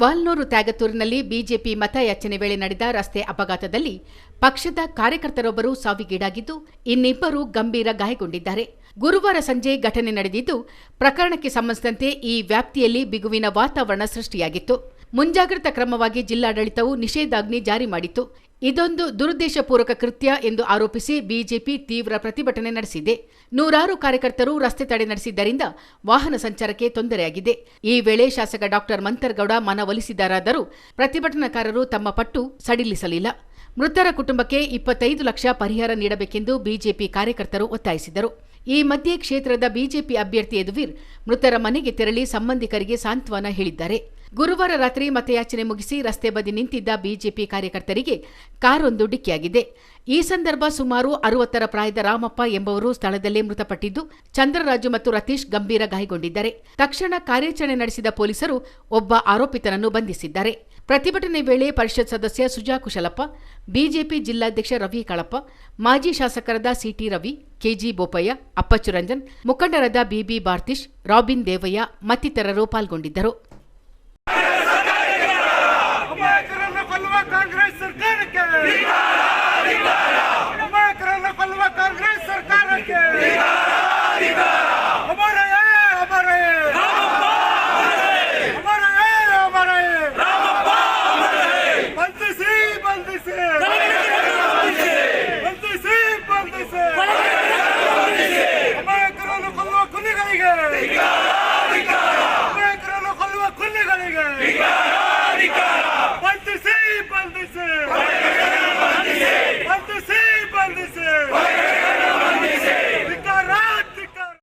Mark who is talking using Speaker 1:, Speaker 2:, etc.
Speaker 1: ವಾಲ್ನೂರು ತ್ಯಾಗತೂರಿನಲ್ಲಿ BJP ಮತಯಾಚನೆ ವೇಳೆ ನಡೆದ ರಸ್ತೆ ಅಪಘಾತದಲ್ಲಿ ಪಕ್ಷದ ಕಾರ್ಯಕರ್ತರೊಬ್ಬರು ಸಾವಿಗೀಡಾಗಿದ್ದು, ಇನ್ನಿಬ್ಬರು ಗಂಭೀರ ಗಾಯಗೊಂಡಿದ್ದಾರೆ. ಗುರುವಾರ ಸಂಜೆ ಘಟನೆ ನಡೆದಿದ್ದು, ಪ್ರಕರಣಕ್ಕೆ ಸಂಬಂಧಿಸಿದಂತೆ ಈ ವ್ಯಾಪ್ತಿಯಲ್ಲಿ ಬಿಗುವಿನ ವಾತಾವರಣ ಸೃಷ್ಟಿಯಾಗಿತ್ತು. ಮುಂಜಾಗ್ರತಾ ಕ್ರಮವಾಗಿ ಜಿಲ್ಲಾಡಳಿತವು ನಿಷೇಧಾಜ್ಞೆ ಜಾರಿ ಮಾಡಿತ್ತು. ಇದೊಂದು ದುರುದ್ದೇಶಪೂರ್ವಕ ಕೃತ್ಯ ಎಂದು ಆರೋಪಿಸಿ ಬಿಜೆಪಿ ತೀವ್ರ ಪ್ರತಿಭಟನೆ ನಡೆಸಿದೆ. ನೂರಾರು ಕಾರ್ಯಕರ್ತರು ರಸ್ತೆ ತಡೆ ನಡೆಸಿದ್ದರಿಂದ ವಾಹನ ಸಂಚಾರಕ್ಕೆ ತೊಂದರೆಯಾಗಿದೆ. ಈ ವೇಳೆ ಶಾಸಕ ಡಾಕ್ಟರ್ ಮಂತರ್ಗೌಡ ಮನವೊಲಿಸಿದರಾದರೂ ಪ್ರತಿಭಟನಾಕಾರರು ತಮ್ಮ ಪಟ್ಟು ಸಡಿಲಿಸಲಿಲ್ಲ. ಮೃತರ ಕುಟುಂಬಕ್ಕೆ ಇಪ್ಪತ್ತೈದು ಲಕ್ಷ ಪರಿಹಾರ ನೀಡಬೇಕೆಂದು ಬಿಜೆಪಿ ಕಾರ್ಯಕರ್ತರು ಒತ್ತಾಯಿಸಿದರು. ಈ ಮಧ್ಯೆ ಕ್ಷೇತ್ರದ ಬಿಜೆಪಿ ಅಭ್ಯರ್ಥಿ ಯದುವೀರ್ ಮೃತರ ಮನೆಗೆ ತೆರಳಿ ಸಂಬಂಧಿಕರಿಗೆ ಸಾಂತ್ವನ ಹೇಳಿದ್ದಾರೆ. ಗುರುವಾರ ರಾತ್ರಿ ಮತಯಾಚನೆ ಮುಗಿಸಿ ರಸ್ತೆ ಬದಿ ನಿಂತಿದ್ದ ಬಿಜೆಪಿ ಕಾರ್ಯಕರ್ತರಿಗೆ ಕಾರೊಂದು ಡಿಕ್ಕಿಯಾಗಿದೆ. ಈ ಸಂದರ್ಭ ಸುಮಾರು ಅರವತ್ತರ ಪ್ರಾಯದ ರಾಮಪ್ಪ ಎಂಬವರು ಸ್ಥಳದಲ್ಲೇ ಮೃತಪಟ್ಟಿದ್ದು, ಚಂದ್ರರಾಜು ಮತ್ತು ರತೀಶ್ ಗಂಭೀರ ಗಾಯಗೊಂಡಿದ್ದಾರೆ. ತಕ್ಷಣ ಕಾರ್ಯಾಚರಣೆ ನಡೆಸಿದ ಪೊಲೀಸರು ಒಬ್ಬ ಆರೋಪಿತನನ್ನು ಬಂಧಿಸಿದ್ದಾರೆ. ಪ್ರತಿಭಟನೆ ವೇಳೆ ಪರಿಷತ್ ಸದಸ್ಯ ಸುಜಾ ಕುಶಲಪ್ಪ, ಬಿಜೆಪಿ ಜಿಲ್ಲಾಧ್ಯಕ್ಷ ರವಿ ಕಳಪ್ಪ, ಮಾಜಿ ಶಾಸಕರಾದ C T Ravi, K G Bopaiah Appachu Ranjan ಮುಖಂಡರಾದ ಬಿಬಿ ಭಾರತೀಶ್, ರಾಬಿನ್ ದೇವಯ್ಯ ಮತ್ತಿತರರು ಪಾಲ್ಗೊಂಡಿದ್ದರು.
Speaker 2: ಕೊಲ್ಲುವ ಕಾಂಗ್ರೆಸ್ ಸರ್ಕಾರಕ್ಕೆ ಅಮಾಯಕರನ್ನ ಕೊಲ್ಲುವ ಕಾಂಗ್ರೆಸ್ ಸರ್ಕಾರಕ್ಕೆ ಅಮರೇ ಅಮರೇ ಅಮರೇ ಅಮರೇ ಬಂಧಿಸಿ ಬಂಧಿಸಿ ಬಂಧಿಸಿ ಬಂಧಿಸಿ ಅಮಾಯಕರನ್ನು ಕೊಲ್ಲುವ ಕುಲಿಗಳಿಗೆ ಅಮಾಯಕರನ್ನು ಕೊಲ್ಲುವ ಕುಲಿಗಳಿಗೆ